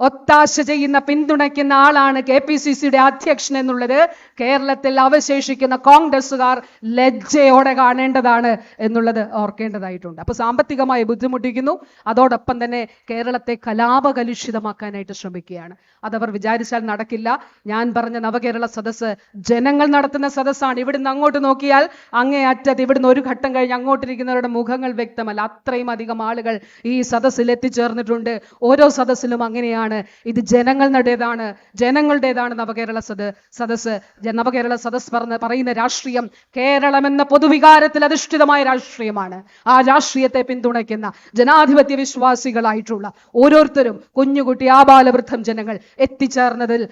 ഒത്താശ ചെയ്യുന്ന പിന്തുണയ്ക്കുന്ന ആളാണ് കെ പി സി സിയുടെ അധ്യക്ഷൻ എന്നുള്ളത് കേരളത്തിൽ അവശേഷിക്കുന്ന കോൺഗ്രസ്സുകാർ ലജ്ജയോടെ കാണേണ്ടതാണ് എന്നുള്ളത് ഓർക്കേണ്ടതായിട്ടുണ്ട്. അപ്പൊ സാമ്പത്തികമായി ബുദ്ധിമുട്ടിക്കുന്നു. അതോടൊപ്പം തന്നെ കേരളത്തെ കലാപകലുഷിതമാക്കാനായിട്ട് ശ്രമിക്കുകയാണ്. അതവർ വിചാരിച്ചാൽ നടക്കില്ല. ഞാൻ പറഞ്ഞ നവകേരള സദസ്സ് ജനങ്ങൾ നടത്തുന്ന സദസ്സാണ്. ഇവിടുന്ന് അങ്ങോട്ട് നോക്കിയാൽ അങ്ങേ അറ്റത്ത് ഇവിടുന്ന് ഒരു ഘട്ടം കഴിഞ്ഞ് അങ്ങോട്ടിരിക്കുന്നവരുടെ മുഖങ്ങൾ വ്യക്തമല്ല. അത്രയും അധികം ആളുകൾ ഈ സദസ്സിൽ എത്തിച്ചേർന്നിട്ടുണ്ട്. ഓരോ സദസ്സിലും അങ്ങനെയാണ്. ഇത് ജനങ്ങളുടേതാണ് ജനങ്ങളുടേതാണ് നവകേരള സദ സദസ് നവകേരള സദസ് പറഞ്ഞ പറയുന്ന രാഷ്ട്രീയം കേരളം എന്ന പൊതുവികാരത്തിൽ അധിഷ്ഠിതമായ രാഷ്ട്രീയമാണ്. ആ രാഷ്ട്രീയത്തെ പിന്തുണയ്ക്കുന്ന ജനാധിപത്യ വിശ്വാസികളായിട്ടുള്ള ഓരോരുത്തരും കുഞ്ഞുകുട്ടി ആബാലവൃദ്ധം ജനങ്ങൾ എത്തിച്ചേർന്നതിൽ